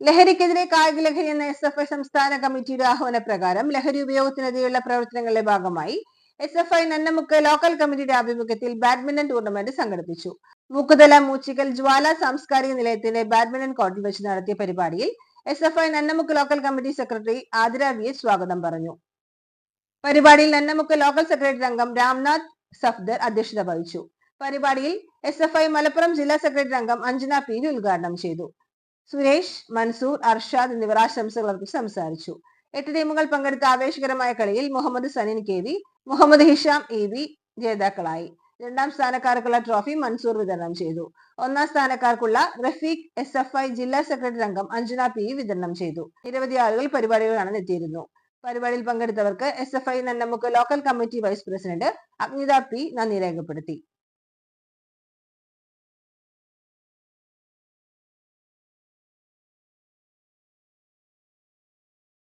ലഹരിക്കെതിരെ കായിക ലഹരി എന്ന എസ് എഫ് ഐ സംസ്ഥാന കമ്മിറ്റിയുടെ ആഹ്വാന പ്രകാരം ലഹരി ഉപയോഗത്തിനെതിരെയുള്ള പ്രവർത്തനങ്ങളുടെ ഭാഗമായി S F I Nannamukku local കമ്മിറ്റിയുടെ ആഭിമുഖ്യത്തിൽ ബാഡ്മിന്റൺ ടൂർണമെന്റ് സംഘടിപ്പിച്ചു. മൂക്കുതല മൂച്ചിക്കൽ ജ്വാല സാംസ്കാരിക നിലയത്തിലെ ബാഡ്മിന്റൺ കോർട്ടിൽ വെച്ച് നടത്തിയ പരിപാടിയിൽ S F I Nannamukku local committee secretary Athira V സ്വാഗതം പറഞ്ഞു. പരിപാടിയിൽ നന്നമുക്ക് ലോക്കൽ സെക്രട്ടറി അംഗം രാംനാഥ് സഫ്ദർ അധ്യക്ഷത വഹിച്ചു. പരിപാടിയിൽ എസ് എഫ് ഐ മലപ്പുറം ജില്ലാ സെക്രട്ടറി അംഗം അഞ്ജന പീരി ഉദ്ഘാടനം ചെയ്തു. സുരേഷ് മൻസൂർ അർഷാദ് എന്നിവർ ആശംസകൾ അർപ്പിച്ച് സംസാരിച്ചു. എട്ട് ടീമുകൾ പങ്കെടുത്ത ആവേശകരമായ കളിയിൽ Muhammad Sanin K V Muhammad Hisham E V ജേതാക്കളായി. രണ്ടാം സ്ഥാനക്കാർക്കുള്ള ട്രോഫി മൻസൂർ വിതരണം ചെയ്തു. ഒന്നാം സ്ഥാനക്കാർക്കുള്ള റഫീഖ് എസ് എഫ് ഐ ജില്ലാ സെക്രട്ടറി അംഗം അഞ്ജന പി വിതരണം ചെയ്തു. നിരവധി ആളുകൾ പരിപാടികൾ കാണാൻ എത്തിയിരുന്നു പരിപാടിയിൽ പങ്കെടുത്തവർക്ക് S F I Nannamukku local committee vice president Agnitha P നന്ദി രേഖപ്പെടുത്തി.